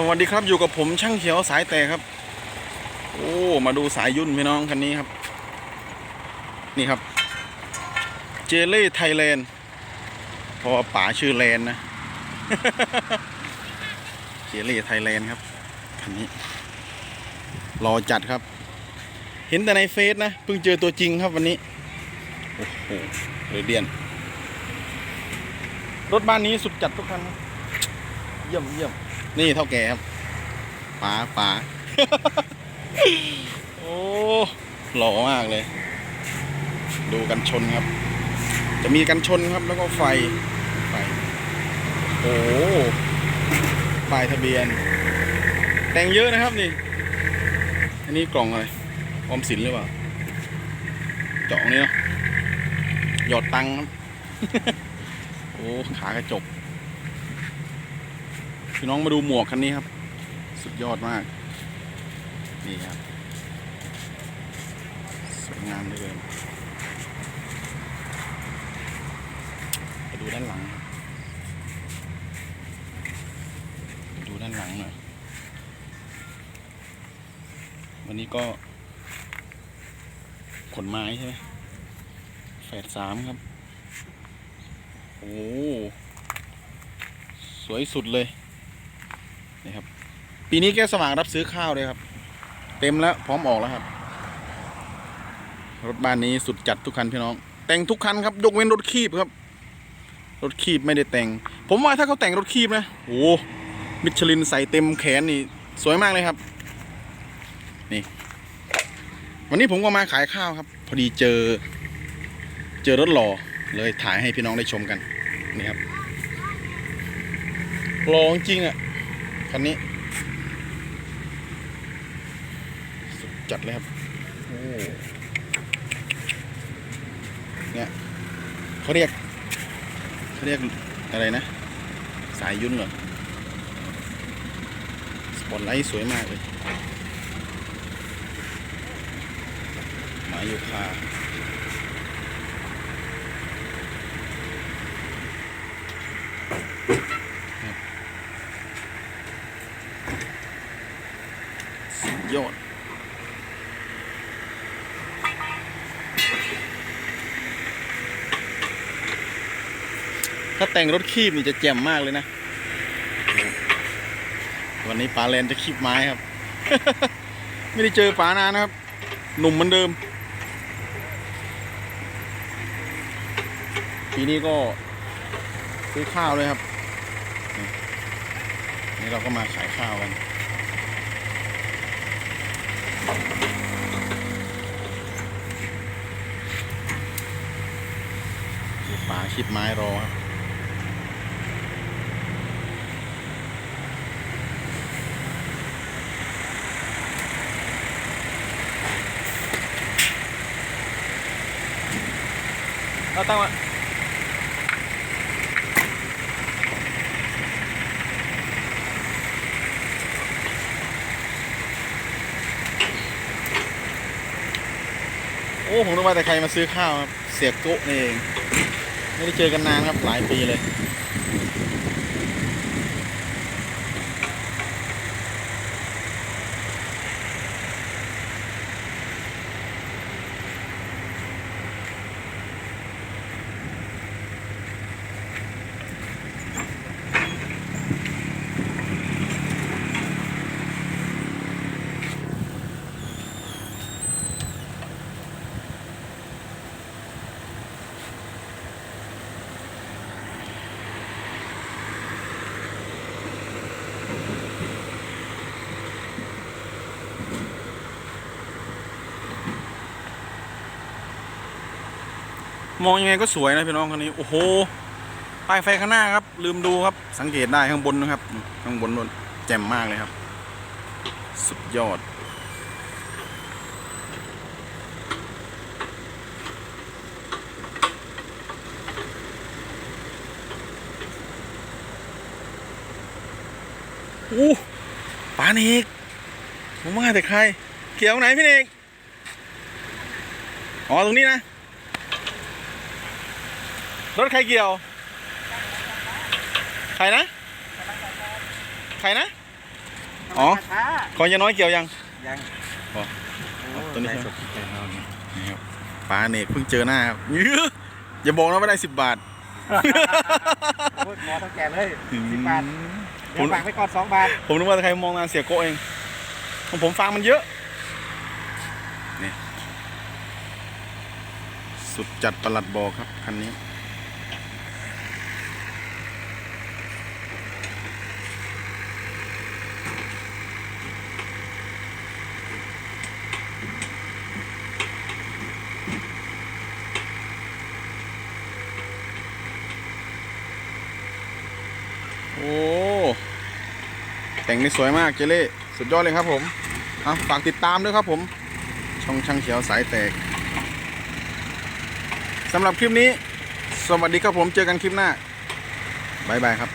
สวัสดีครับอยู่กับผมช่างเขียวสายแต่ครับ โอ้มาดูสายยุ่นพี่น้องคันนี้ครับ นี่ครับ เจเล่ไทยแลนด์พราะว่าป๋าชื่อแลนนะ เจเล่ไทยแลนด์ครับคันนี้ รอจัดครับ เห็นแต่ในเฟซนะเพิ่งเจอตัวจริงครับวันนี้ โอ้โหเรเดียน รถบ้านนี้สุดจัดทุกคันเยี่ยมเยี่ยม นี่เท่าแก่ครับป๋าป๋าโอ้หล่อมากเลย ดูกันชนครับ จะมีกันชนครับแล้วก็ไฟไฟโอ้ป้ายทะเบียน แต่งเยอะนะครับนี่ อันนี้กล่องอะไรออมสินหรือเปล่าเจาะตรงนี้เนาะหยอดตังค์ครับ โอ้ขากระจก พี่น้องมาดูหมวกคันนี้ครับ สุดยอดมาก นี่ครับสวยงามเลยไปดูด้านหลังไปดูด้านหลังหน่อยวันนี้ก็ขนไม้ใช่ไหมแฝดสามครับ โอ้ สวยสุดเลย นี่ครับ ปีนี้แกสมัครรับซื้อข้าวเลยครับ เต็มแล้วพร้อมออกแล้วครับ รถบ้านนี้สุดจัดทุกคันพี่น้อง แต่งทุกคันครับยกเว้นรถคีบครับ รถคีบไม่ได้แต่ง ผมว่าถ้าเขาแต่งรถคีบนะโอ้มิชลินใส่เต็มแขนนี่สวยมากเลยครับ นี่ วันนี้ผมก็มาขายข้าวครับ พอดีเจอ เจอรถหล่อเลยถ่ายให้พี่น้องได้ชมกันนี่ครับหล่อจริงๆอะ คันนี้ สุดจัดเลยครับโอ้เนี่ยเขาเรียกเขาเรียกอะไรนะ สายยุ่นเหรอ สปอตไลท์สวยมากเลยหมาโยคา ถ้าแต่งรถคีบนี่จะแจ่มมากเลยนะ วันนี้ปลาแลนจะคีบไม้ครับ ไม่ได้เจอปลานานนะครับ หนุ่มเหมือนเดิม ปีนี้ก็ซื้อข้าวเลยครับนี่นี่เราก็มาขายข้าวกันป่าคิดไม้รอครับ เอาตั้งมาโอ้ ผมรู้ว่าแต่ใครมาซื้อข้าวครับ เสียโกะนี่เอง ไม่ได้เจอกันนานครับ หลายปีเลย มองยังไงก็สวยนะพี่น้องคันนี้ โอ้โหป้ายไฟข้างหน้าครับ ลืมดูครับ สังเกตได้ข้างบนนะครับ ข้างบนนนแจ่มมากเลยครับ สุดยอด อู้ปานเอกผมว่าแต่ใคร เกี่ยวไหนพี่เอกอ๋อ ตรงนี้นะ รถใครเกี่ยว ใครนะ ใครนะ อ๋อช้าของยายน้อยเกี่ยวยัง ยังอ๋อโอ้ตัวนี้ใจสดใจนอนนี่ครับปลาเนกเพิ่งเจอหน้าครับยื้ออย่าบอกนะว่าได้สิบบาทโอ้ยหมอต้องแก่เลยสิบบาทเดี๋ยวฝากไปก่อนสองบาท ผมนึกว่าใครมองงานเสียโก้เองของผมฟังมันเยอะนี่สุดจัดประหลัดบอกครับ คันนี้ โอ้แต่งนี่สวยมากเจเล่สุดยอดเลยครับผมเอาฝากติดตามด้วยครับผม ช่องช่างเขียวสายแตกสำหรับคลิปนี้ สวัสดีครับผมเจอกันคลิปหน้าบ๊ายบายครับ